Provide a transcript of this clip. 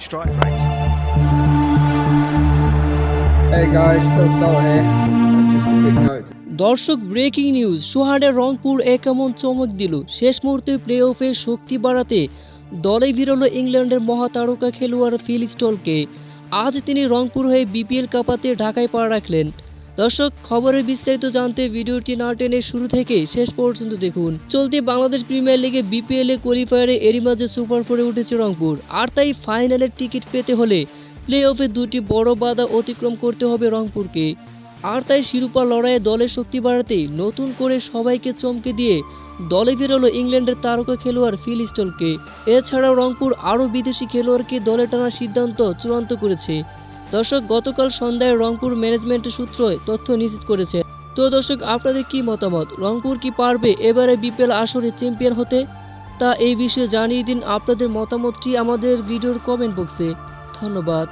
strike rate. Hey guys, Phil Sol here. Just a quick note. দর্শক breaking news সোহানের রংপুর এক এমন চমক দিল শেষ মুহূর্তে প্লে অফে শক্তি বাড়াতে দলে ভিড়ল ইংল্যান্ডের মহাতারকা খেলোয়াড় ফিল স্টলকে আজ তিনি রংপুর হয়ে বিপিএল কাপাতে ঢাকায় পা রাখলেন দর্শক, খবরের বিস্তারিত জানতে ভিডিওটি না টেনে শুরু থেকে শেষ পর্যন্ত দেখুন। চলতি বাংলাদেশ প্রিমিয়ার লিগে বিপিএল এ কোয়ালিফায়ারে এরই মাঝে সুপার ফোরে উঠেছে রংপুর। আর তাই ফাইনালের টিকিট পেতে হলে প্লে অফে দুটি বড় বাধা অতিক্রম করতে হবে রংপুরকে। আর তাই শিরোপা লড়াইয়ে দলের শক্তি বাড়াতে নতুন করে সবাইকে চমকে দিয়ে দলে বেরোলো ইংল্যান্ডের তারকা খেলোয়াড় ফিল স্টলকে। এছাড়াও রংপুর আরও বিদেশি খেলোয়াড়কে দলে টানার সিদ্ধান্ত চূড়ান্ত করেছে। দর্শক, গতকাল সন্ধ্যায় রংপুর ম্যানেজমেন্ট সূত্র তথ্য নিশ্চিত করেছে। তো দর্শক, আপনাদের কি মতামত? রংপুর কি পারবে এবারে বিপিএল আসরে চ্যাম্পিয়ন হতে? তা এই বিষয়ে জানিয়ে দিন আপনাদের মতামতটি আমাদের ভিডিওর কমেন্ট বক্সে ধন্যবাদ।